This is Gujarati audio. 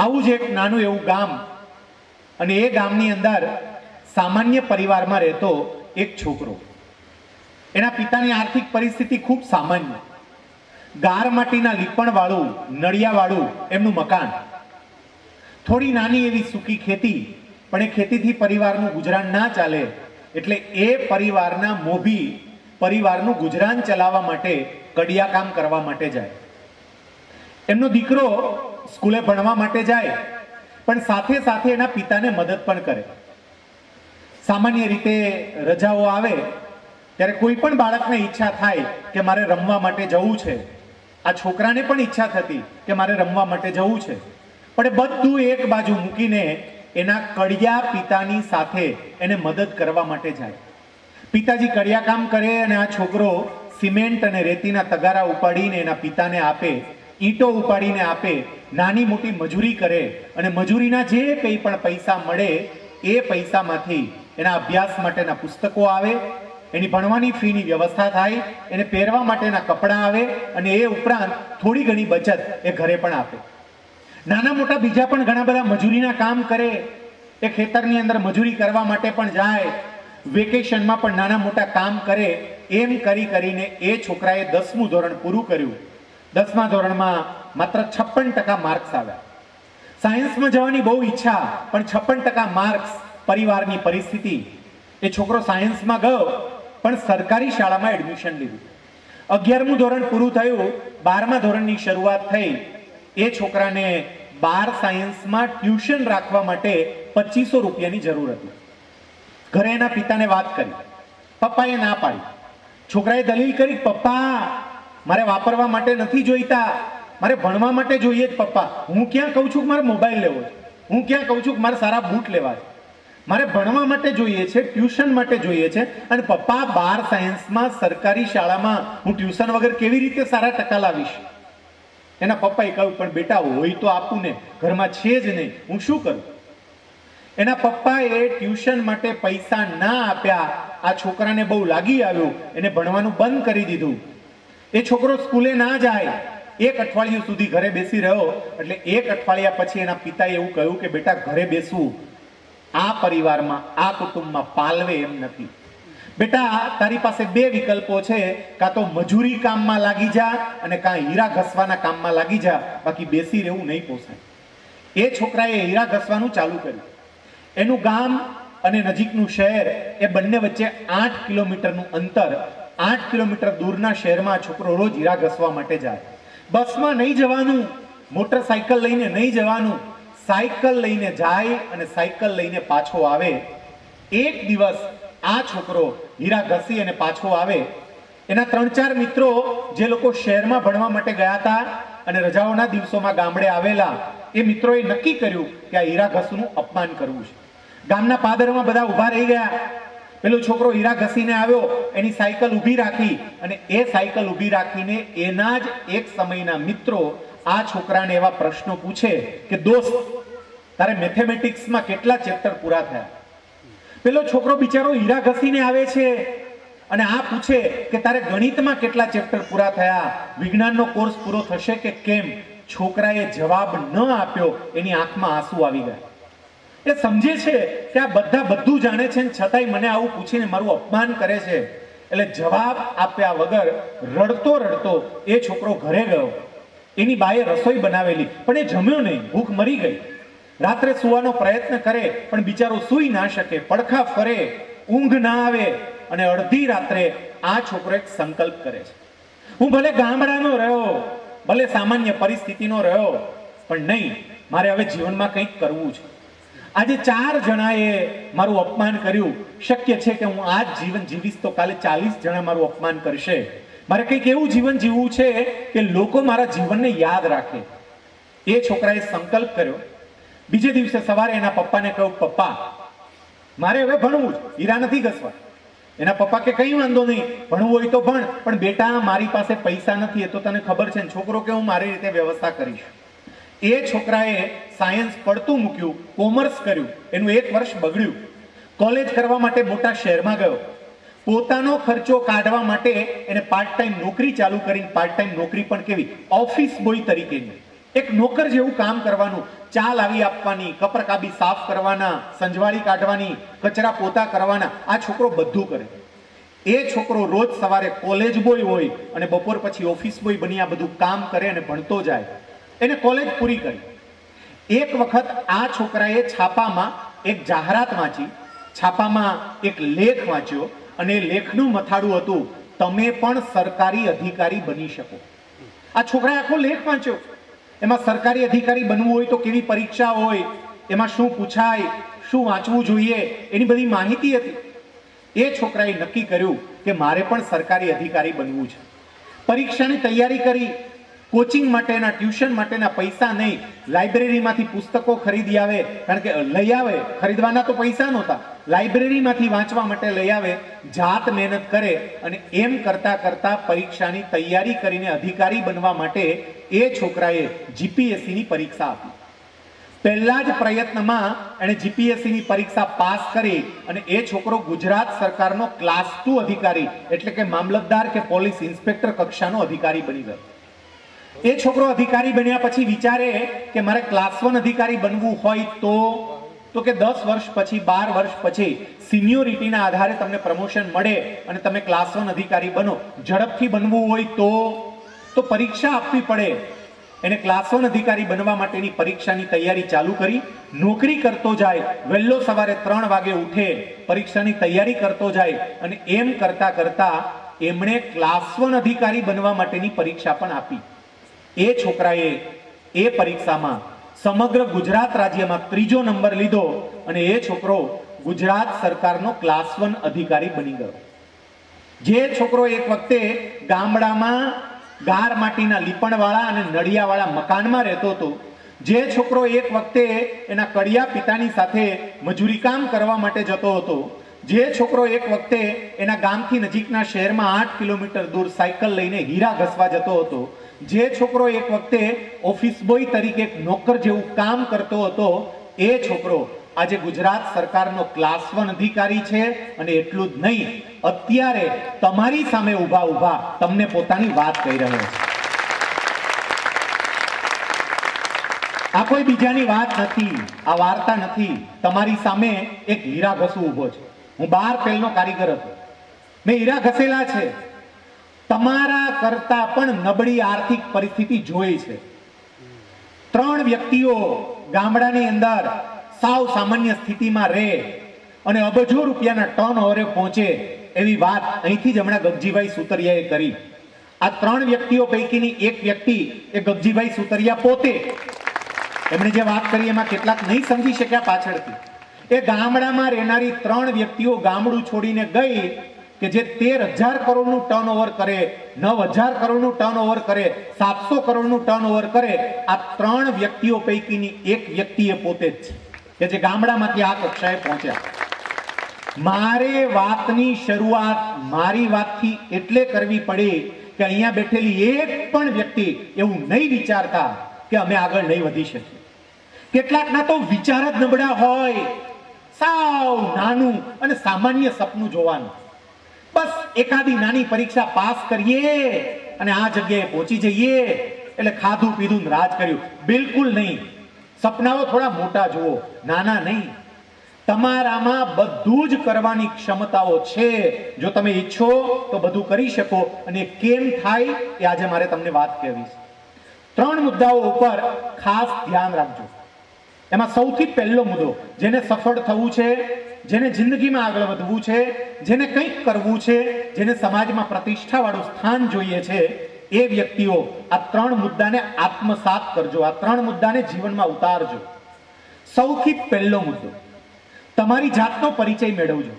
આવું જ એક નાનું એવું ગામ. અને એ ગામની અંદર સામાન્ય પરિવારમાં રહેતો એક છોકરો. એના પિતાની આર્થિક પરિસ્થિતિ ખૂબ સામાન્ય. ગાર માટીના લીપણવાળું, નળિયાવાળું એમનું મકાન. થોડી નાની એવી સૂકી ખેતી, પણ એ ખેતીથી પરિવારનું ગુજરાન ના ચાલે. એટલે એ પરિવારના મોભી પરિવારનું ગુજરાન ચલાવવા માટે, કડિયા કામ કરવા માટે જાય. એમનો દીકરો સ્કૂલે ભણવા માટે જાય, પણ સાથે સાથે એના પિતાને મદદ પણ કરે. સામાન્ય રીતે રજાઓ આવે, ત્યારે કોઈ પણ બાળકને ઈચ્છા થાય કે મારે રમવા માટે જવું છે. આ છોકરાને પણ ઈચ્છા થતી કે મારે રમવા માટે જવું છે. પણ એ બધું એક બાજુ મૂકીને એના કડિયા પિતાની સાથે એને મદદ કરવા માટે જાય. પિતાજી કડિયા કામ કરે અને આ છોકરો સિમેન્ટ અને રેતીના તગારા ઉપાડીને એના પિતાને આપે, ઈંટો ઉપાડીને આપે નાની મોટી મજૂરી કરે અને મજૂરીના જે કંઈ પણ પૈસા મળે એ પૈસામાંથી એના અભ્યાસ માટેના પુસ્તકો આવે, એની ભણવાની ફીની વ્યવસ્થા થાય, એને પહેરવા માટેના કપડાં આવે અને એ ઉપરાંત થોડી ઘણી બચત એ ઘરે પણ આપે. નાના મોટા બીજા પણ ઘણા બધા મજૂરીના કામ કરે, એ ખેતરની અંદર મજૂરી કરવા માટે પણ જાય, વેકેશનમાં પણ નાના મોટા કામ કરે, એમ કરી કરીને એ છોકરાએ દસમું ધોરણ પૂરું કર્યું. દસમા ધોરણમાં માત્ર છપ્પન ટકા માર્ક્સ આવ્યા. સાયન્સમાં જવાની બહુ ઈચ્છા, પણ છપ્પન ટકા માર્ક્સ પરિવારની પરિસ્થિતિ. એ છોકરો સાયન્સમાં ગયો, પણ સરકારી શાળામાં એડમિશન લીધું. અગિયારમું ધોરણ પૂરું થયું, બારમા ધોરણની શરૂઆત થઈ. એ છોકરાને બાર સાયન્સમાં ટ્યુશન રાખવા માટે પચીસો રૂપિયાની જરૂર હતી. ઘરે એના પિતાને વાત કરી. પપ્પાએ ના પાડી. છોકરાએ દલીલ કરી, પપ્પા મારે વાપરવા માટે નથી જોઈતા. મારે ભણવા માટે જોઈએ જ, પપ્પા. હું ક્યાં કહું છું કે મારે મોબાઈલ લેવો છે? હું ક્યાં કહું છું કે મારે સારા બૂટ લેવા છે? મારે ભણવા માટે જોઈએ છે, ટ્યુશન માટે જોઈએ છે, અને પપ્પા, બાર સાયન્સમાં, સરકારી શાળામાં હું ટ્યુશન વગર કેવી રીતે સારા ટકા લાવીશ? એના પપ્પાએ કહ્યું, પણ બેટા, હોય તો આપું ને. ઘરમાં છે જ નહીં. હું શું કરું? એના પપ્પાએ ટ્યુશન માટે પૈસા ના આપ્યા. આ છોકરાને બહુ લાગી આવ્યું. એને ભણવાનું બંધ કરી દીધું. એ છોકરો સ્કૂલે ના જાય. એક અઠવાડિયું સુધી ઘરે બેસી રહ્યો. એટલે એક અઠવાડિયા પછી એના પિતાએ એવું કહ્યું કે, બેટા, ઘરે બેસવું આ પરિવારમાં, આ કુટુંબમાં પાલવે એમ નથી. બેટા, તારી પાસે બે વિકલ્પો છે. કાં તો મજૂરી કામમાં લાગી જા અને કાં હીરા ઘસવાના કામમાં લાગી જા. બાકી બેસી રહેવું નહીં પોસાય. એ છોકરાએ હીરા ઘસવાનું ચાલુ કર્યું. એનું ગામ અને નજીકનું શહેર એ બંને વચ્ચે આઠ કિલોમીટરનું અંતર આઠ કિલોમીટર દૂરના શહેરમાં છોકરો રોજ હીરા ઘસવા માટે જાય. બસમાં નહીં જવાનું, મોટરસાયકલ લઈને નહીં જવાનું, સાયકલ લઈને જાય અને સાયકલ લઈને પાછો આવે. એક દિવસ આ છોકરો હીરા ઘસી અને પાછો આવે. એના ત્રણ ચાર મિત્રો જે લોકો શહેરમાં ભણવા માટે ગયા હતા અને રજાઓના દિવસોમાં ગામડે આવેલા, એ મિત્રોએ નક્કી કર્યું કે આ હીરા ઘસનું અપમાન કરવું છે. ગામના પાદરમાં બધા ઊભા રહી ગયા. પેલો છોકરો હીરા ઘસીને આવ્યો, એની સાયકલ ઊભી રાખી અને એ સાયકલ ઊભી રાખીને એના જ એક સમયના મિત્રો આ છોકરાને એવા પ્રશ્નો પૂછે કે, દોસ્ત, તારે મેથેમેટિક્સમાં કેટલા ચેપ્ટર પૂરા થયા? પેલો છોકરો બિચારો હીરા ઘસીને આવે છે અને આ પૂછે કે, તારે ગણિતમાં કેટલા ચેપ્ટર પૂરા થયા? વિજ્ઞાનનો કોર્સ પૂરો થશે કે કેમ? છોકરાએ જવાબ ન આપ્યો, એની આંખમાં આંસુ આવી ગયા. એ સમજે છે કે આ બધા બધું જાણે છે ને છતાંય મને આવું પૂછીને મારું અપમાન કરે છે. એટલે જવાબ આપ્યા વગર રડતો રડતો એ છોકરો ઘરે ગયો. એની બાએ રસોઈ બનાવેલી, પણ એ જમ્યો નહીં, ભૂખ મરી ગઈ. રાત્રે સુવાનો પ્રયત્ન કરે, પણ બિચારો સૂઈ ના શકે, પડખા ફરે, ઊંઘ ના આવે અને અડધી રાત્રે આ છોકરો એક સંકલ્પ કરે છે. હું ભલે ગામડાનો રહ્યો, ભલે સામાન્ય પરિસ્થિતિનો રહ્યો, પણ નહીં, મારે હવે જીવનમાં કંઈક કરવું છે. આજે ચાર જણાએ મારું અપમાન કર્યું. શક્ય છે કે હું આ જીવન જીવીશ તો કાલે ચાલીસ જણા મારું અપમાન કરશે. મારે કંઈક એવું જીવન જીવવું છે કે લોકો મારા જીવનને યાદ રાખે. એ છોકરાએ સંકલ્પ કર્યો. બીજે દિવસે સવારે એના પપ્પાને કહ્યું, પપ્પા, મારે હવે ભણવું જ હીરા નથી ઘસવા. એના પપ્પા કે, કઈ વાંધો નહીં. ભણવું હોય તો ભણ, પણ બેટા, મારી પાસે પૈસા નથી. એ તો તને ખબર છે ને, છોકરો કે હું મારી રીતે વ્યવસ્થા કરીશ. એ છોકરાએ સાયન્સ પડતું મૂક્યું, કોમર્સ કર્યું, એનું એક વર્ષ બગડ્યું. કોલેજ કરવા માટે મોટા શહેરમાં ગયો. પોતાનો ખર્ચો કાઢવા માટે એને પાર્ટ ટાઈમ નોકરી ચાલુ કરીને પાર્ટ ટાઈમ નોકરી પણ કેવી? ઓફિસ બોય તરીકેની. એક નોકર જેવું કામ કરવાનું, ચા લાવી આપવાની કપરકાબી સાફ કરવાના, સંજવાળી કાઢવાની, કચરા પોતા કરવાના, આ છોકરો બધું કરે. એ છોકરો રોજ સવારે કોલેજ બોય હોય અને બપોર પછી ઓફિસ બોય બની આ બધું કામ કરે અને ભણતો જાય. એને કોલેજ પૂરી કરી. એક વખત આ છોકરાએ છાપામાં એક જાહેરાત વાંચી, છાપામાં એક લેખ વાંચ્યો અને લેખનું મથાળું હતું, તમે પણ સરકારી અધિકારી બની શકો. આ છોકરાએ આખો લેખ વાંચ્યો. એમાં સરકારી અધિકારી બનવું હોય તો કેવી પરીક્ષા હોય, એમાં શું પૂછાય, શું વાંચવું જોઈએ, એની બધી માહિતી હતી. એ છોકરાએ નક્કી કર્યું કે મારે પણ સરકારી અધિકારી બનવું છે. પરીક્ષાની તૈયારી કરી કોચિંગ માટેના ટ્યુશન માટેના પૈસા નહીં. લાઇબ્રેરીમાંથી પુસ્તકો ખરીદી આવે. કારણ કે લઈ આવે. ખરીદવાના તો પૈસા નહોતા. લાઇબ્રેરીમાંથી વાંચવા માટે લઈ આવે. જાત મહેનત કરે અને એમ કરતા કરતા પરીક્ષાની તૈયારી કરીને અધિકારી બનવા માટે એ છોકરાએ જીપીએસસીની પરીક્ષા આપી. પહેલા જ પ્રયત્નમાં એણે જીપીએસસીની પરીક્ષા પાસ કરી અને એ છોકરો ગુજરાત સરકારનો ક્લાસ ટુ અધિકારી, એટલે કે મામલતદાર કે પોલીસ ઇન્સ્પેક્ટર કક્ષાનો અધિકારી બની ગયો. એ છોકરો અધિકારી બન્યા પછી વિચારે કે મારે ક્લાસ વન અધિકારી બનવું હોય તો? તો કે દસ વર્ષ પછી, બાર વર્ષ પછી સિનિયોરિટીના આધારે તમને પ્રમોશન મળે અને તમે ક્લાસ વન અધિકારી બનો. ઝડપથી બનવું હોય તો? તો પરીક્ષા આપવી પડે. એને ક્લાસ વન અધિકારી બનવા માટેની પરીક્ષાની તૈયારી ચાલુ કરી. નોકરી કરતો જાય, વહેલો સવારે ત્રણ વાગે ઉઠે, પરીક્ષાની તૈયારી કરતો જાય અને એમ કરતા કરતા એમણે ક્લાસ વન અધિકારી બનવા માટેની પરીક્ષા પણ આપી. એ છોકરાએ એ પરીક્ષામાં સમગ્ર ગુજરાત રાજ્યમાં ત્રીજો નંબર લીધો અને એ છોકરો ગુજરાત સરકારનો ક્લાસ વન અધિકારી બની ગયો. જે છોકરો એક વખતે ગામડામાં ગાર માટીના લીપણવાળા અને નળિયાવાળા મકાનમાં રહેતો હતો, જે છોકરો એક વખતે એના કડિયા પિતાની સાથે મજૂરી કામ કરવા માટે જતો હતો, જે છોકરો એક વખતે એના ગામથી નજીકના શહેરમાં આઠ કિલોમીટર દૂર સાયકલ લઈને હીરા ઘસવા જતો હતો જે છોકરો એક વખતે ઓફિસ બોય તરીકે એક નોકર જેવું કામ કરતો હતો, એ છોકરો આજે ગુજરાત સરકારનો ક્લાસ વન અધિકારી છે અને એટલું જ નહીં, અત્યારે તમારી સામે ઊભા ઊભા તમને પોતાની વાત કહી રહ્યો છે. આ કોઈ બીજાની વાત નથી, આ વાર્તા નથી, તમારી સામે એક હીરા ઘસુ ઊભો છે. હું બાર પેલનો કારીગર હતો. મેં હીરા ઘસેલા છે. તમારા કરતા પણ નબળી આર્થિક પરિસ્થિતિ જોઈ છે. ત્રણ વ્યક્તિઓ ગામડાની અંદર સાવ સામાન્ય સ્થિતિમાં રહે અને અબજો રૂપિયાના ટર્ન ઓવરે પહોંચે એવી વાત અહીંથી જ હમણાં ગગજીભાઈ સુતરિયાએ કરી. આ ત્રણ વ્યક્તિઓ પૈકીની એક વ્યક્તિ એ ગગજીભાઈ સુતરિયા પોતે. એમણે જે વાત કરી એમાં કેટલાક નહીં સમજી શક્યા પાછળથી. એ ગામડામાં રહેનારી ત્રણ વ્યક્તિઓ ગામડું છોડીને ગઈ કે જે તેર હજાર કરોડનું ટર્નઓવર કરે, નવ હજાર કરોડનું ટર્નઓવર કરે, સાતસો કરોડનું ટર્નઓવર કરે, આ ત્રણ વ્યક્તિઓ પૈકીની એક વ્યક્તિ એ પોતે જ છે. કે જે ગામડામાંથી આ કક્ષાએ પહોંચ્યા. મારે વાતની શરૂઆત મારી વાતથી એટલે કરવી પડી કે અહીંયા બેઠેલી એક પણ વ્યક્તિ એવું નહીં વિચારતા કે અમે આગળ નહીં વધી શકીએ. કેટલાકના તો વિચાર જ નબળા હોય. સાવ નાનું અને સામાન્ય સપનું જોવાનું. બસ એકાદી નાની પરીક્ષા પાસ કરીએ અને આ જગ્યાએ પહોંચી જઈએ. એટલે ખાધું પીધું રાજ કર્યું. બિલકુલ નહીં. સપનાઓ થોડા મોટા જુઓ, નાના નહીં. તમારામાં બધું જ કરવાની ક્ષમતાઓ છે. જો તમે ઈચ્છો તો બધું કરી શકો અને કેમ થાય એ આજે મારે તમને વાત કહેવી છે. ત્રણ મુદ્દાઓ ઉપર ખાસ ધ્યાન રાખજો. એમાં સૌથી પહેલો મુદ્દો, જેને સફળ થવું છે, જેને જિંદગીમાં આગળ વધવું છે, જેને કંઈક કરવું છે, જેને સમાજમાં પ્રતિષ્ઠાવાળું સ્થાન જોઈએ છે, એ વ્યક્તિઓ આ ત્રણ મુદ્દાને આત્મસાત કરજો, આ ત્રણ મુદ્દાને જીવનમાં ઉતારજો. સૌથી પહેલો મુદ્દો, તમારી જાતનો પરિચય મેળવજો.